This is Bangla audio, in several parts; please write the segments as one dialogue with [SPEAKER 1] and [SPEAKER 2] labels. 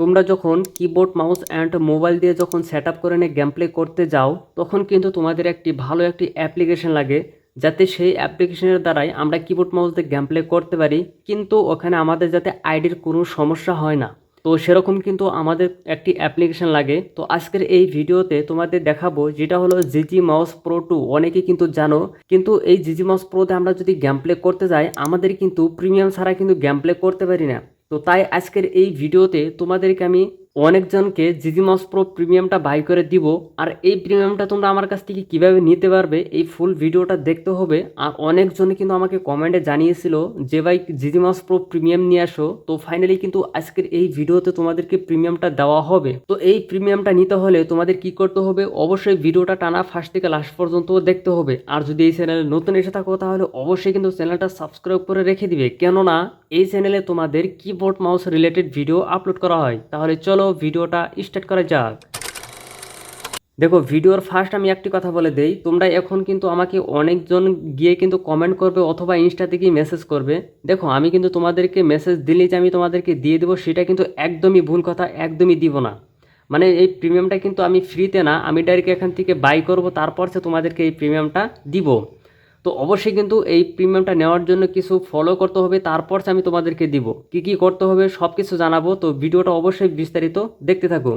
[SPEAKER 1] তোমরা যখন কিবোর্ড মাউস অ্যান্ড মোবাইল দিয়ে যখন সেট আপ করে নিয়ে গেম প্লে করতে যাও, তখন কিন্তু তোমাদের একটি ভালো একটি অ্যাপ্লিকেশন লাগে, যাতে সেই অ্যাপ্লিকেশনের দ্বারাই আমরা কিবোর্ড মাউস দিয়ে গেম প্লে করতে পারি, কিন্তু ওখানে আমাদের যাতে আইডির কোনো সমস্যা হয় না। তো সেরকম কিন্তু আমাদের একটি অ্যাপ্লিকেশন লাগে। তো আজকের এই ভিডিওতে তোমাদের দেখাবো যেটা হলো জিজি মাউস প্রো টু অনেকেই কিন্তু জানো, কিন্তু এই জিজি মাউস প্রোতে আমরা যদি গেম প্লে করতে যাই, আমাদের কিন্তু প্রিমিয়াম ছাড়া কিন্তু গেম প্লে করতে পারি না। তো তাই আজকের এই ভিডিওতে তোমাদেরকে আমি অনেকজনকে জিজি মাউস প্রো প্রিমিয়ামটা বাই করে দিব। আর এই প্রিমিয়ামটা তোমরা আমার কাছ থেকে কীভাবে নিতে পারবে, এই ফুল ভিডিওটা দেখতে হবে। আর অনেকজন কিন্তু আমাকে কমেন্টে জানিয়েছিল যে, ভাই জিজি মাউস প্রো প্রিমিয়াম নিয়ে আসো। তো ফাইনালি কিন্তু আজকের এই ভিডিওতে তোমাদেরকে প্রিমিয়ামটা দেওয়া হবে। তো এই প্রিমিয়ামটা নিতে হলে তোমাদের কি করতে হবে, অবশ্যই ভিডিওটা টানা ফার্স্ট থেকে লাস্ট পর্যন্ত দেখতে হবে। আর যদি এই চ্যানেলে নতুন এসে থাকো, তাহলে অবশ্যই কিন্তু চ্যানেলটা সাবস্ক্রাইব করে রেখে দিবে। কেননা, এই চ্যানেলে তোমাদের keyboard mouse related video upload করা হয়। তাহলে চলো ভিডিওটা স্টার্ট করা যাক। দেখো, ভিডিওর ফার্স্ট আমি একটি কথা বলে দেই, তোমরা এখন কিন্তু আমাকে অনেকজন গিয়ে কিন্তু কমেন্ট করবে অথবা ইনস্টা থেকেই মেসেজ করবে। দেখো, আমি কিন্তু তোমাদেরকে মেসেজ দিলেই যে আমি তোমাদেরকে দিয়ে দেবো, সেটা কিন্তু একদমই ভুল কথা, একদমই দিব না। মানে এই প্রিমিয়ামটা কিন্তু আমি ফ্রিতে না, আমি ডাইরেক্ট এখান থেকে বাই করব, তারপর সে তোমাদেরকে এই প্রিমিয়ামটা দিব। তো অবশ্যই কিন্তু এই প্রিমিয়ামটা নেওয়ার জন্য কিছু ফলো করতে হবে, তারপর আমি তোমাদেরকে দিব। কি কি করতে হবে সব কিছু জানাব, তো ভিডিওটা অবশ্যই বিস্তারিত দেখতে থাকো।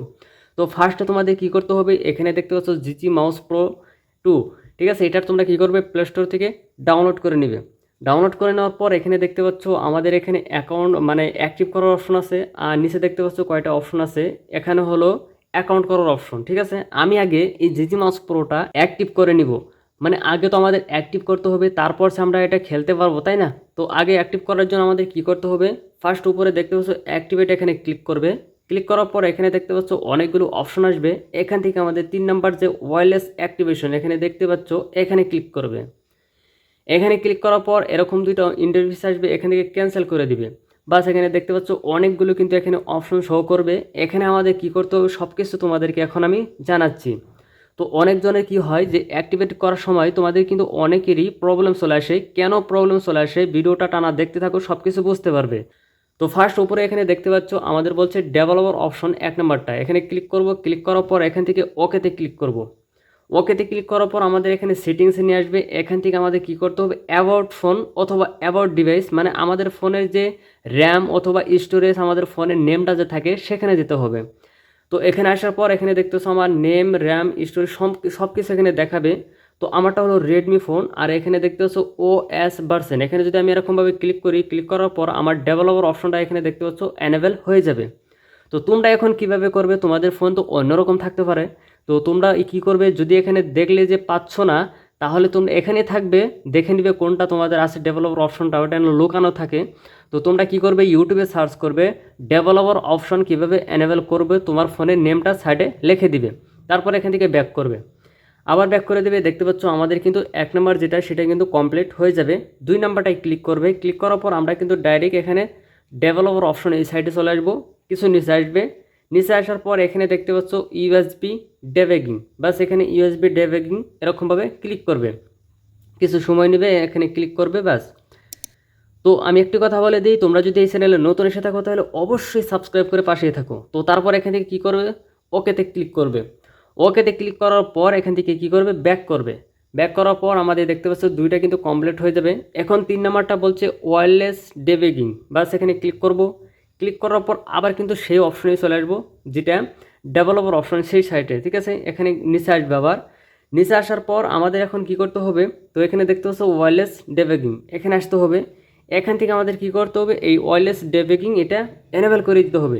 [SPEAKER 1] তো ফার্স্টে তোমাদের কি করতে হবে, এখানে দেখতে পাচ্ছ জিজি মাউস প্রো টু, ঠিক আছে? এটার তোমরা কি করবে প্লে স্টোর থেকে ডাউনলোড করে নেবে। ডাউনলোড করে নেওয়ার পর এখানে দেখতে পাচ্ছ আমাদের এখানে অ্যাকাউন্ট মানে অ্যাক্টিভ করার অপশন আছে, আর নিচে দেখতে পাচ্ছ কয়টা অপশন আছে। এখানে হলো অ্যাকাউন্ট করার অপশন ঠিক আছে? আমি আগে এই জিজি মাউস প্রোটা অ্যাক্টিভ করে নিব। মানে আগে তো আমাদের অ্যাক্টিভ করতে হবে, তারপর সে আমরা এটা খেলতে পারব, তাই না? তো আগে অ্যাক্টিভ করার জন্য আমাদের কি করতে হবে? ফার্স্ট উপরে দেখতে পাচ্ছ অ্যাক্টিভেট এখানে ক্লিক করবে। ক্লিক করার পর এখানে দেখতে পাচ্ছ অনেকগুলো অপশন আসবে। এখান থেকে আমাদের তিন নাম্বার যে ওয়্যারলেস অ্যাক্টিভেশন এখানে দেখতে পাচ্ছ এখানে ক্লিক করবে। এখানে ক্লিক করার পর এরকম দুটো ইন্টারভিউস আসবে, এখান থেকে ক্যান্সেল করে দিবে। বাস এখানে দেখতে পাচ্ছ অনেকগুলো কিন্তু এখানে অপশন শো করবে। এখানে আমাদের কি করতে হবে? সব কিছু তোমাদেরকে এখন আমি জানাচ্ছি। তো অনেকজনের কি হয় যে অ্যাক্টিভেট করার সময় তোমাদের কিন্তু অনেকেরই প্রবলেম চলে আসে। কেন প্রবলেম চলে আসে? ভিডিওটা টানা দেখতে থাকো সব কিছু বুঝতে পারবে। তো ফার্স্ট উপরে এখানে দেখতে পাচ্ছ, আমাদের বলছে ডেভেলপার অপশন এক নাম্বারটা। এখানে ক্লিক করব ক্লিক করার পর এখান থেকে ওকেতে ক্লিক করব। ওকেতে ক্লিক করার পর আমাদের এখানে সেটিংসে নিয়ে আসবে। এখান থেকে আমাদের কি করতে হবে? অ্যাবাউট ফোন অথবা অ্যাবাউট ডিভাইস মানে আমাদের ফোনের যে র্যাম অথবা স্টোরেজ আমাদের ফোনের নেমটা যে থাকে, সেখানে যেতে হবে। তো এখানে আসার পর এখানে দেখতেছো আমার নেম র্যাম স্টোরেজ সব সব কিছু এখানে দেখাবে। তো আমারটা হলো রেডমি ফোন আর এখানে দেখতে পাচ্ছ ও এস ভার্সেন এখানে যদি আমি এরকমভাবে ক্লিক করি ক্লিক করার পর আমার ডেভেলপার অপশনটা এখানে দেখতে পাচ্ছ অ্যানেবেল হয়ে যাবে। তো তোমরা এখন কীভাবে করবে? তোমাদের ফোন তো অন্যরকম থাকতে পারে। তো তোমরা কি করবে? যদি এখানে দেখলে যে পাচ্ছ না তাহলে তোমরা এখানে থাকবে, দেখে নিবে কোনটা তোমাদের আছে ডেভেলপার অপশনটা ওটা লুকানো থাকে। তো তোমরা কি করবে ইউটিউবে সার্চ করবে ডেভেলপার অপশন কীভাবে এনেবেল করবে, তোমার ফোনের নেমটা সাইডে লিখে দিবে। তারপর এখান থেকে ব্যাক করবে। আবার ব্যাক করে দেবে, দেখতে পাচ্ছ আমাদের কিন্তু এক নম্বর যেটা, সেটা কিন্তু কমপ্লিট হয়ে যাবে। দুই নাম্বারটায় ক্লিক করবে। ক্লিক করার পর আমরা কিন্তু ডাইরেক্ট এখানে ডেভেলপার অপশন এই সাইডে চলে আসব। কিছু নিচে আসবে। নিচে আসার পর এখানে দেখতে পাচ্ছ ইউএসবি ডেবেগিং বাস এখানে ইউএসবি ডেবেগিং এরকমভাবে ক্লিক করবে। কিছু সময় নেবে, এখানে ক্লিক করবে, বাস। তো আমি একটি কথা বলে দিই, তোমরা যদি এই চ্যানেলে নতুন এসে থাকো, তাহলে অবশ্যই সাবস্ক্রাইব করে পাশেই থাকো। তো তারপর এখান থেকে কী করবে? ওকেতে ক্লিক করবে। ওকেতে ক্লিক করার পর এখান থেকে কী করবে? ব্যাক করবে। ব্যাক করার পর আমাদের দেখতে পাচ্ছ দুইটা কিন্তু কমপ্লিট হয়ে যাবে। এখন তিন নাম্বারটা বলছে ওয়্যারলেস ডেবেগিং বাস এখানে ক্লিক করব। ক্লিক করার পর আবার কিন্তু সেই অপশনে চলে আসব, যেটা ডেভেলপার অপশন সেই সাইটে ঠিক আছে? এখানে নিচে আসবে আবার। নিচে আসার পর আমাদের এখন কি করতে হবে? তো এখানে দেখতে পাচ্ছ ওয়্যারলেস ডেবেগিং এখানে আসতে হবে। এখান থেকে আমাদের কি করতে হবে? এই ওয়্যারলেস ডেবেগিং এটা এনেবেল করে দিতে হবে।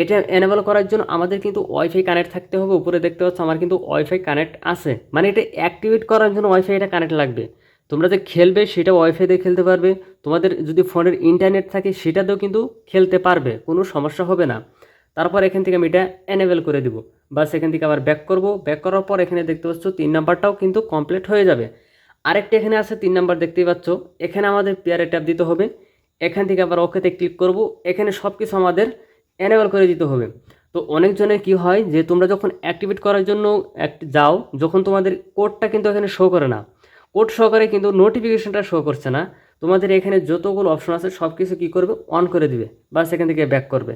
[SPEAKER 1] এটা এনেবল করার জন্য আমাদের কিন্তু ওয়াইফাই কানেক্ট থাকতে হবে। উপরে দেখতে পাচ্ছ আমার কিন্তু ওয়াইফাই কানেক্ট আছে। মানে এটা অ্যাক্টিভেট করার জন্য ওয়াইফাই এটা কানেক্ট লাগবে। তোমরা যে খেলবে সেটা ওয়াইফাই দিয়ে খেলতে পারবে। তোমাদের যদি ফোনের ইন্টারনেট থাকে সেটাতেও কিন্তু খেলতে পারবে, কোনো সমস্যা হবে না। তারপর এখান থেকে আমি এটা এনেবেল করে দিব। বাস এখান থেকে আবার ব্যাক করব। ব্যাক করার পর এখানে দেখতে পাচ্ছ তিন নাম্বারটাও কিন্তু কমপ্লিট হয়ে যাবে। আরেকটা এখানে আছে তিন নাম্বার দেখতেই পাচ্ছ। এখানে আমাদের পেয়ারে ট্যাপ দিতে হবে। এখান থেকে আবার ওকেতে ক্লিক করব। এখানে সব কিছু আমাদের এনেবল করে দিতে হবে। তো অনেকজনের কি হয় যে তোমরা যখন অ্যাক্টিভেট করার জন্য যাও, যখন তোমাদের কোডটা কিন্তু এখানে শো করে না কোড শো করে কিন্তু নোটিফিকেশনটা শো করছে না। তোমাদের এখানে যতগুলো অপশন আছে সব কিছু কী করবে? অন করে দিবে বা সেখান থেকে ব্যাক করবে।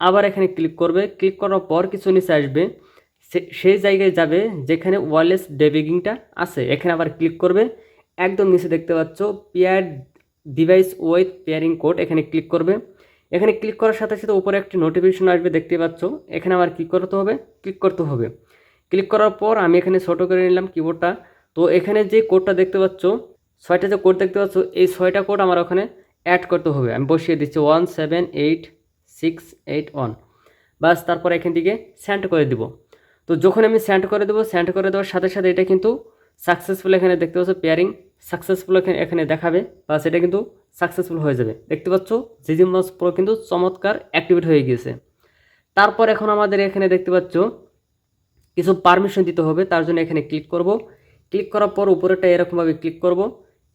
[SPEAKER 1] আবার এখানে ক্লিক করবে। ক্লিক করার পর কিছু নিচে আসবে। সেই জায়গায় যাবে যেখানে ওয়ারলেস ডেবিগিংটা আছে। এখানে আবার ক্লিক করবে। একদম নিচে দেখতে পাচ্ছ pair device with pairing code এখানে ক্লিক করবে। এখানে ক্লিক করার সাথে সাথে উপরে একটি নোটিফিকেশন আসবে, দেখতে পাচ্ছ। এখানে আবার কী করতে হবে? ক্লিক করতে হবে। ক্লিক করার পর আমি এখানে ছোটো করে নিলাম কিবোর্ডটা তো এখানে যে কোডটা দেখতে পাচ্ছ, ছয়টা যে কোড দেখতে পাচ্ছ, এই ছয়টা কোড আমার ওখানে অ্যাড করতে হবে। আমি বসিয়ে দিচ্ছি one seven eight six eight one বাস তারপর এখান থেকে সেন্ড করে দিব। তো যখন আমি সেন্ড করে দেবো সেন্ড করে দেওয়ার সাথে সাথে এটা কিন্তু সাকসেসফুল এখানে দেখতে পাচ্ছ পেয়ারিং সাকসেসফুল এখানে এখানে দেখাবে। বাস এটা কিন্তু সাকসেসফুল হয়ে যাবে। দেখতে পাচ্ছ জিজি মাস প্রো কিন্তু চমৎকার অ্যাক্টিভেট হয়ে গিয়েছে। তারপর এখন আমাদের এখানে দেখতে পাচ্ছ, কিছু পারমিশন দিতে হবে। তার জন্য এখানে ক্লিক করব। ক্লিক করার পর উপরেটা এরকমভাবে ক্লিক করব।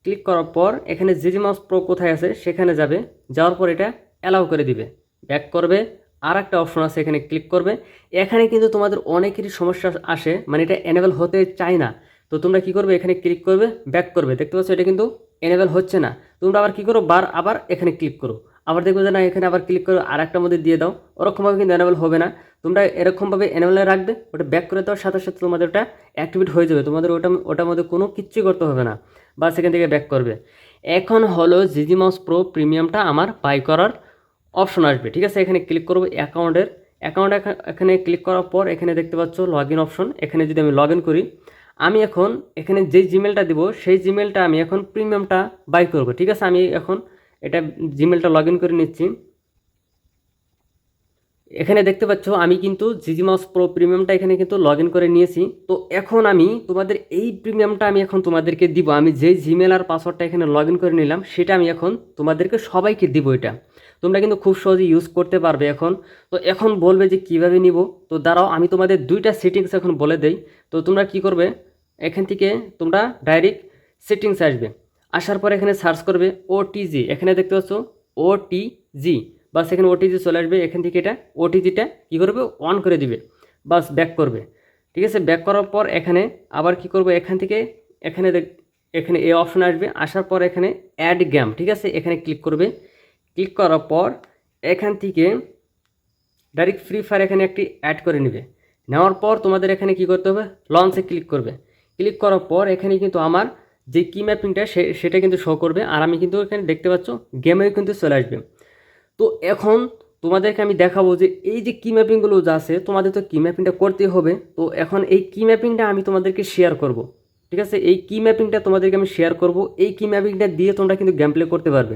[SPEAKER 1] ক্লিক করার পর এখানে জিজি মাউস প্রো কোথায় আছে সেখানে যাবে। যাওয়ার পর এটা অ্যালাউ করে দিবে। ব্যাক করবে। আর একটা অপশন আছে এখানে ক্লিক করবে। এখানে কিন্তু তোমাদের অনেকেরই সমস্যা আসে মানে এটা এনেবল হতে চায় না। তো তোমরা কি করবে? এখানে ক্লিক করবে ব্যাক করবে। দেখতে পাচ্ছ এটা কিন্তু এনেবল হচ্ছে না। তোমরা আবার কি করো? বার আবার এখানে ক্লিক করো। আবার দেখবে যে না, এখানে আবার ক্লিক করো আর একটা মধ্যে দিয়ে দাও। ওরকমভাবে কিন্তু এনেবল হবে না। তোমরা এরকমভাবে এনেবলে রাখবে, ওটা ব্যাক করে দেওয়ার সাথে সাথে তোমাদের ওটা অ্যাক্টিভেট হয়ে যাবে। তোমাদের ওটা, ওটার মধ্যে কোনো কিচ্ছুই করতে হবে না। বা সেখান থেকে ব্যাক করবে। এখন হলো জিজি মাউস প্রো প্রিমিয়ামটা আমার বাই করার অপশন আসবে। ঠিক আছে, এখানে ক্লিক করব অ্যাকাউন্টের অ্যাকাউন্ট এখানে ক্লিক করার পর এখানে দেখতে পাচ্ছ লগ ইন অপশন এখানে যদি আমি লগ ইন করি, আমি এখন এখানে যে জিমেলটা দিব, সেই জিমেলটা আমি এখন প্রিমিয়ামটা বাই করব। ঠিক আছে, আমি এখন এটা জিমেলটা লগ করে নিচ্ছি। এখানে দেখতে পাচ্ছ, আমি কিন্তু জিজি মাউস প্রো প্রিমিয়ামটা এখানে কিন্তু লগ করে নিয়েছি। তো এখন আমি তোমাদের এই প্রিমিয়ামটা আমি এখন তোমাদেরকে দিব। আমি যেই জিমেল আর পাসওয়ার্ডটা এখানে লগ করে নিলাম, সেটা আমি এখন তোমাদেরকে সবাইকে দিব এটা। তোমরা কিন্তু খুব সহজে ইউজ করতে পারবে এখন। তো এখন বলবে যে কীভাবে নিব? তো দাঁড়াও, আমি তোমাদের দুইটা সেটিংস এখন বলে দেই। তো তোমরা কি করবে? এখান থেকে তোমরা ডাইরেক্ট সেটিংস আসবে। আসার পর এখানে সার্চ করবে ওটিজি এখানে দেখতে পাচ্ছ ওটিজি বাস এখানে ওটিজি চলে আসবে, এখান থেকে এটা ওটিজিটা কী করবে? অন করে দিবে, বাস ব্যাক করবে। ঠিক আছে? ব্যাক করার পর এখানে আবার কি করবে? এখান থেকে এখানে এখানে এই অপশন আসবে, আসার পর এখানে অ্যাড গেম ঠিক আছে? এখানে ক্লিক করবে। ক্লিক করার পর এখান থেকে ডাইরেক্ট ফ্রি ফায়ার এখানে একটি অ্যাড করে নেবে। নেওয়ার পর তোমাদের এখানে কি করতে হবে? লঞ্চে ক্লিক করবে। ক্লিক করার পর এখানে কিন্তু আমার যে কি ম্যাপিংটা সেটা কিন্তু শো করবে। আর আমি কিন্তু এখানে দেখতে পাচ্ছ গেমেও কিন্তু চলে আসবে। তো এখন তোমাদেরকে আমি দেখাবো যে এই যে কি ম্যাপিংগুলো যা আছে, তোমাদের তো কি ম্যাপিংটা করতে হবে। তো এখন এই কি ম্যাপিংটা আমি তোমাদেরকে শেয়ার করব। ঠিক আছে? এই কি ম্যাপিংটা তোমাদেরকে আমি শেয়ার করব। এই কি ম্যাপিংটা দিয়ে তোমরা কিন্তু গেম প্লে করতে পারবে।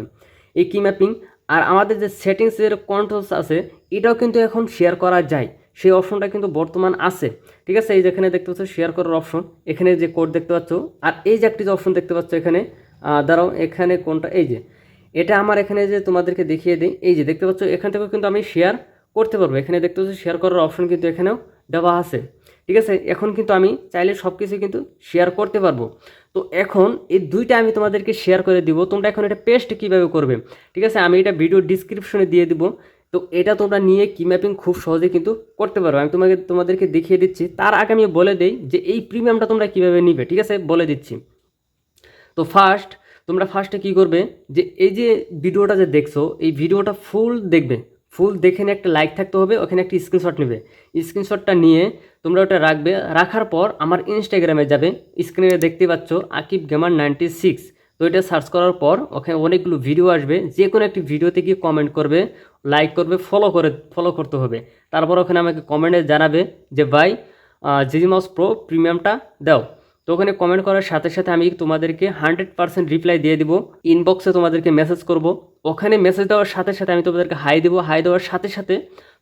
[SPEAKER 1] এই কি ম্যাপিং আর আমাদের যে সেটিংসের কন্ট্রোলস আছে, এটাও কিন্তু এখন শেয়ার করা যায়। সেই অপশনটা কিন্তু বর্তমান আছে। ঠিক আছে? এই যেখানে দেখতে পাচ্ছ শেয়ার করার অপশন এখানে যে কোড দেখতে পাচ্ছ, আর এই যে একটি যে অপশন দেখতে পাচ্ছ এখানে দাঁড়াও, এখানে কোনটা? এই যে, এটা আমার এখানে যে তোমাদেরকে দেখিয়ে দিই। এই যে দেখতে পাচ্ছ, এখান থেকেও কিন্তু আমি শেয়ার করতে পারব। এখানে দেখতে পাচ্ছ শেয়ার করার অপশন কিন্তু এখানেও দেওয়া আছে। ঠিক আছে? এখন কিন্তু আমি চাইলে সব কিছু কিন্তু শেয়ার করতে পারব। তো এখন এই দুইটা আমি তোমাদেরকে শেয়ার করে দিব। তোমরা এখন এটা পেস্ট কীভাবে করবে? ঠিক আছে? আমি এটা ভিডিও ডিসক্রিপশনে দিয়ে দিব। তো এটা তোমরা নিয়ে কি ম্যাপিং খুব সহজে কিন্তু করতে পারো আমি তোমাকে, তোমাদেরকে দেখিয়ে দিচ্ছি। তার আগে আমি বলে দিই যে এই প্রিমিয়ামটা তোমরা কীভাবে নিবে, ঠিক আছে? বলে দিচ্ছি। তো ফার্স্ট তোমরা ফার্স্টে কী করবে যে এই যে ভিডিওটা যে দেখছ, এই ভিডিওটা ফুল দেখবে। ফুল দেখে নিয়ে একটা লাইক থাকতে হবে, ওখানে একটা স্ক্রিনশট নেবে। স্ক্রিনশটটা নিয়ে তোমরা ওটা রাখবে। রাখার পর আমার ইনস্টাগ্রামে যাবে। স্ক্রিনে দেখতে পাচ্ছ আকিব গেমার নাইনটি সিক্স তো এটা সার্চ করার পর ওখানে অনেকগুলো ভিডিও আসবে। যে কোনো একটি ভিডিওতে গিয়ে কমেন্ট করবে লাইক করবে ফলো করে ফলো করতে হবে। তারপর ওখানে আমাকে কমেন্টে জানাবে যে, ভাই জিজি মাউস প্রো প্রিমিয়ামটা দাও। তো ওখানে কমেন্ট করার সাথে সাথে আমি তোমাদেরকে হান্ড্রেড পার্সেন্ট রিপ্লাই দিয়ে দিব। ইনবক্সে তোমাদেরকে মেসেজ করব। ওখানে মেসেজ দেওয়ার সাথে সাথে আমি তোমাদেরকে হাই দেবো। হাই দেওয়ার সাথে সাথে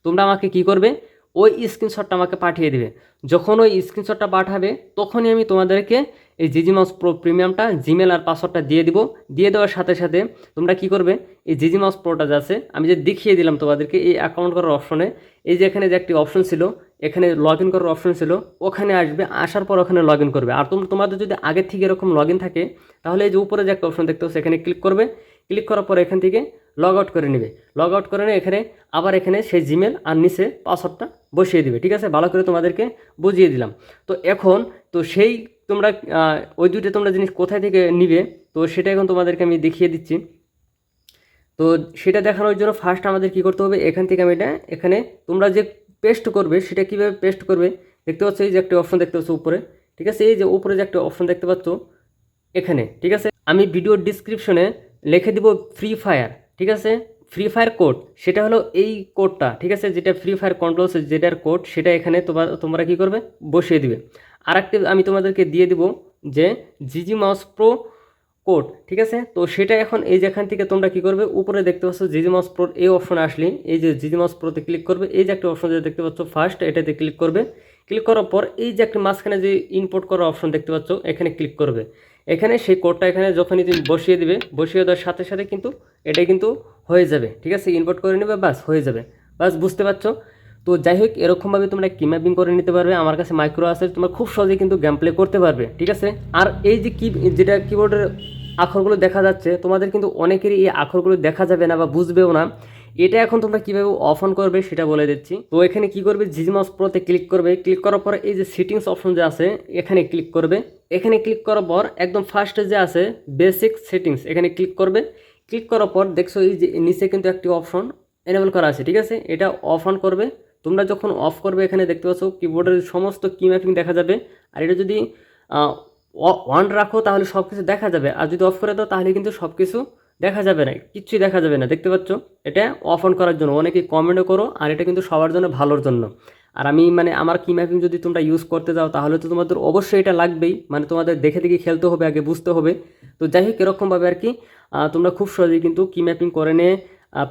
[SPEAKER 1] তোমরা আমাকে কি করবে? ওই স্ক্রিনশটটা আমাকে পাঠিয়ে দেবে। যখন ওই স্ক্রিনশটটা পাঠাবে, তখনই আমি তোমাদেরকে এই জিজি মাউস প্রো প্রিমিয়ামটা জিমেল আর পাসওয়ার্ডটা দিয়ে দিব। দিয়ে দেওয়ার সাথে সাথে তোমরা কি করবে, এই জিজি মাউস প্রোটা যে আছে আমি যে দেখিয়ে দিলাম তোমাদেরকে এই অ্যাকাউন্ট করার অপশনে এই যে এখানে যে একটি অপশন ছিল, এখানে লগ ইন করার অপশন ছিল, ওখানে আসবে, আসার পর ওখানে লগ ইন করবে। আর তোম- তোমাদের যদি আগের থেকে এরকম লগ ইন থাকে, তাহলে এই যে উপরে যে একটা অপশন দেখতে এখানে ক্লিক করবে। ক্লিক করার পর এখান থেকে লগ আউট করে নেবে। লগ আউট করে নিয়ে এখানে আবার এখানে সেই জিমেল আর নিচে পাসওয়ার্ডটা বসিয়ে দিবে, ঠিক আছে? ভালো করে তোমাদেরকে বুঝিয়ে দিলাম। তো এখন, তো সেই তোমরা ওই দুটো তোমরা জিনিস কোথায় থেকে নিবে, তো সেটা এখন তোমাদেরকে আমি দেখিয়ে দিচ্ছি। তো সেটা দেখানোর জন্য ফার্স্ট আমাদের কি করতে হবে, এখান থেকে আমি এটা, এখানে তোমরা যে পেস্ট করবে, সেটা কীভাবে পেস্ট করবে, দেখতে পাচ্ছ এই যে একটা অপশন দেখতে পাচ্ছ উপরে, ঠিক আছে? এই যে উপরে যে একটা অপশন দেখতে পাচ্ছ, এখানে, ঠিক আছে? আমি ভিডিও ডিসক্রিপশনে লিখে দিব ফ্রি ফায়ার ঠিক আছে? ফ্রি ফায়ার কোড সেটা হলো এই কোডটা ঠিক আছে? যেটা ফ্রি ফায়ার কন্ট্রোলস যেটার কোড সেটা এখানে তোমার, তোমরা কী করবে? বসিয়ে দিবে। আর একটা আমি তোমাদেরকে দিয়ে দিব যে জিজি মাউস প্রো কোড ঠিক আছে? তো সেটা এখন এই যেখান থেকে তোমরা কি করবে? উপরে দেখতে পাচ্ছ জিজি মাউস প্রো এই অপশনে আসলে এই যে জিজি মাউস প্রোতে ক্লিক করবে, এই যে একটা অপশন যেটা দেখতে পাচ্ছ ফার্স্ট এটাতে ক্লিক করবে। ক্লিক করার পর এই যে একটা মাঝখানে যে ইনপোর্ট করার অপশন দেখতে পাচ্ছ, এখানে ক্লিক করবে। এখানে সেই কোডটা এখানে যখনই তুমি বসিয়ে দিবে, বসিয়ে দেওয়ার সাথে সাথে কিন্তু এটা কিন্তু হয়ে যাবে, ঠিক আছে? ইনপোর্ট করে নেবে বাস হয়ে যাবে। বাস বুঝতে পারছ? তো যাই হোক, এরকমভাবে তোমরা কি ম্যাপিং করে নিতে পারবে। আমার কাছে মাইক্রো আছে, তোমরা খুব সহজেই কিন্তু গেম প্লে করতে পারবে, ঠিক আছে? আর এই যে কি যেটা কিবোর্ডের আখরগুলো দেখা যাচ্ছে, তোমাদের কিন্তু অনেকেরই এই আখরগুলো দেখা যাবে না বা বুঝবেও না। এটা এখন তোমরা কীভাবে অফ অন করবে সেটা বলে দিচ্ছি। তো এখানে কি করবে? জিজমাস প্রোতে ক্লিক করবে। ক্লিক করার পর এই যে সেটিংস অপশন যে আছে, এখানে ক্লিক করবে। এখানে ক্লিক করার পর একদম ফার্স্টে যে আছে বেসিক সেটিংস এখানে ক্লিক করবে। ক্লিক করার পর দেখছ এই যে নিচে কিন্তু একটি অপশন এনেবল করা আছে, ঠিক আছে? এটা অফ অন করবে। তোমরা যখন অফ করবে, এখানে দেখতে পাচ্ছ কিবোর্ডের সমস্ত কি ম্যাপিং দেখা যাবে। আর এটা যদি অন রাখো, তাহলে সব কিছু দেখা যাবে। আর যদি অফ করে দাও, তাহলে কিন্তু সব কিছু দেখা যাবে না কিচ্ছুই দেখা যাবে না। দেখতে পাচ্ছ? এটা অফ অন করার জন্য। অনেকেই কমেন্টও করো, আর এটা কিন্তু সবার জন্য ভালোর জন্য। আর আমি মানে আমার কি ম্যাপিং যদি তোমরা ইউজ করতে যাও, তাহলে তো তোমাদের অবশ্যই এটা লাগবেই। মানে তোমাদের দেখে দেখে খেলতে হবে, আগে বুঝতে হবে। তো যাই হোক, এরকমভাবে আর কি তোমরা খুব সহজেই কিন্তু কি ম্যাপিং করে নিয়ে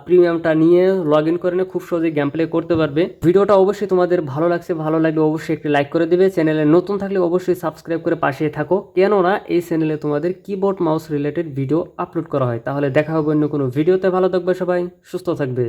[SPEAKER 1] প্রিমিয়ামটা নিয়ে লগ ইন করে নিয়ে খুব সহজেই গেম প্লে করতে পারবে। ভিডিওটা অবশ্যই তোমাদের ভালো লাগছে, ভালো লাগলে অবশ্যই একটি লাইক করে দেবে। চ্যানেলে নতুন থাকলে অবশ্যই সাবস্ক্রাইব করে পাশে থাকো। কেননা এই চ্যানেলে তোমাদের keyboard mouse related video upload করা হয়। তাহলে দেখা হবে অন্য কোনো ভিডিওতে ভালো থাকবে সবাই, সুস্থ থাকবে।